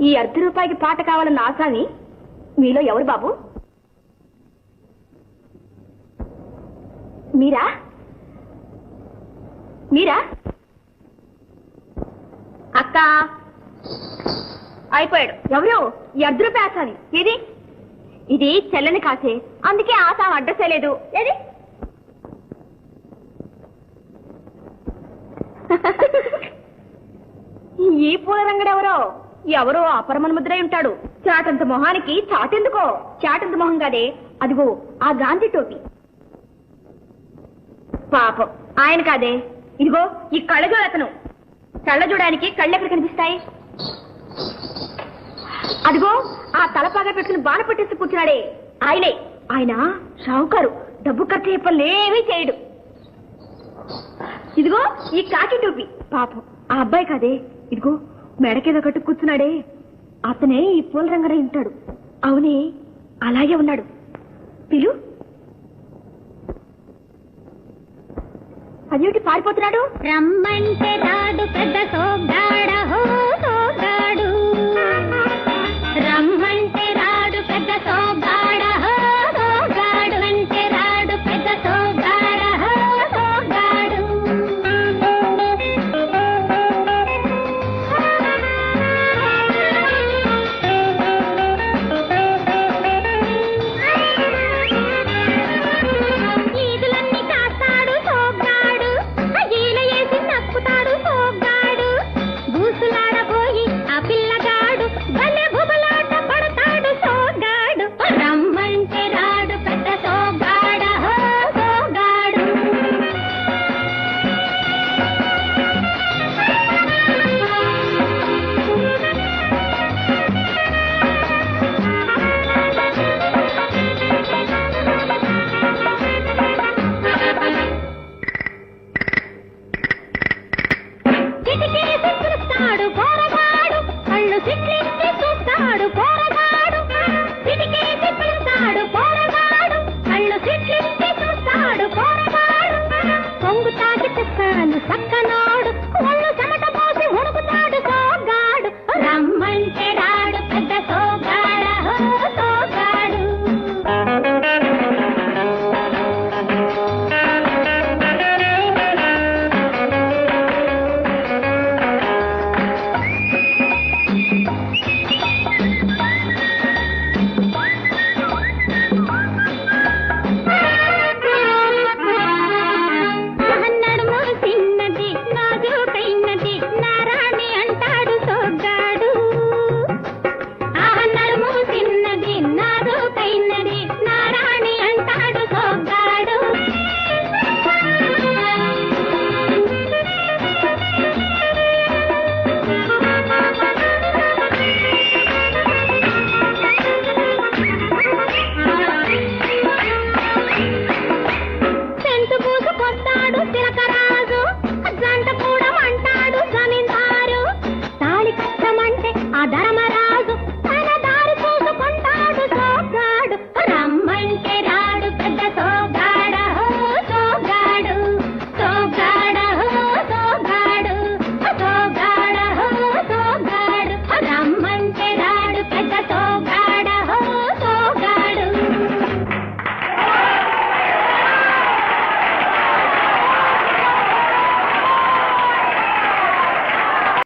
ఈ అర్ధ రూపాయికి పాట కావాలన్న ఆశాని మీలో ఎవరు బాబు? మీరా? మీరా? అక్క! అయిపోయాడు. ఎవరు? ఈ అర్ధ రూపాయి ఆశాని. ఇది ఇది చెల్లని కాసే. అందుకే ఆశ అడ్రసే లేదు. ఏది? ఈ పూల రంగడెవరో ఎవరో అపరమణ ముద్రై ఉంటాడు. చాటంత మొహానికి చాటెందుకో? చాటంత మొహం కాదే. అదిగో ఆ గాంధీ టోపీ. పాపం. ఆయన కాదే. ఇదిగో ఈ కళ్ళజోడు అతను. కళ్ళజోడానికి కళ్ళు ఎక్కడ కనిపిస్తాయి? అదిగో ఆ తలపాగా పెట్టుకుని బాణ పెట్టేసి కూర్చున్నాడే. ఆయనే. ఆయన షావుకారు. డబ్బు ఖర్చు అయ్యే పనులు చేయడు. ఇదిగో ఈ కాకి టోపీ. పాపం. ఆ అబ్బాయి కాదే. ఇదిగో మెడకేదో కట్టు కూర్చున్నాడే. అతనే ఈ పూల రంగరే ఉంటాడు. అవునే అలాగే ఉన్నాడు. పిలు. అదేమిటి పారిపోతున్నాడు? రమ్మంటే రాడు పెద్ద సోగ్గాడ హో. टिक टिक